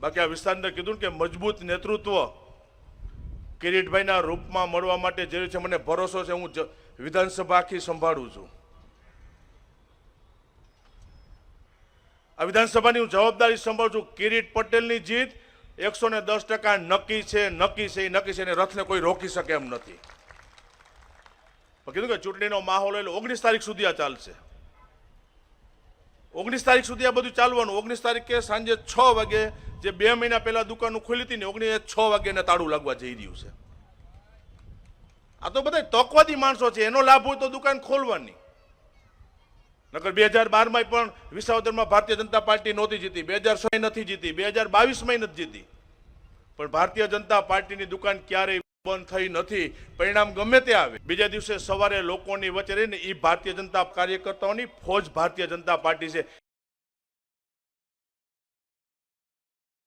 બાકી આ વિસ્તારને કીધું કે મજબૂત નેતૃત્વ કિરીટભાઈના રૂપમાં મળવા માટે જે છે મને ભરોસો છે, હું વિધાનસભાથી સંભાળું છું. આ વિધાનસભાની હું જવાબદારી સંભાળું છું. કિરીટ પટેલની જીત એકસો ને દસ ટકા નક્કી છે નક્કી છે, એ નક્કી છે અને રથને કોઈ રોકી શકે એમ નથી. કીધું કે ચૂંટણીનો માહોલ એટલે ઓગણીસ તારીખ સુધી આ ચાલશે. ઓગણીસ તારીખ સુધી આ બધું ચાલવાનું. ઓગણીસ તારીખે સાંજે છ વાગે જે બે મહિના પહેલા દુકાનો ખુલી હતી ને ઓગણીસ છ વાગ્યાને તાળું લાગવા જઈ રહ્યું છે. આ તો બધા તકવાદી માણસો છે, એનો લાભ હોય તો દુકાન ખોલવાની. નકર બે હજાર બારમાં પણ વિસાવદરમાં ભારતીય જનતા પાર્ટી નહોતી જીતી, બે હજાર નથી જીતી, બે હજાર બાવીસમાં નથી જીતી. પણ ભારતીય જનતા પાર્ટીની દુકાન ક્યારેય બંધ થઈ નથી, પરિણામ ગમે તે આવે. બીજા દિવસે સવારે લોકોની વચ્ચે રહીને એ ભારતીય જનતા કાર્યકર્તાઓની ફોજ ભારતીય જનતા પાર્ટી છે.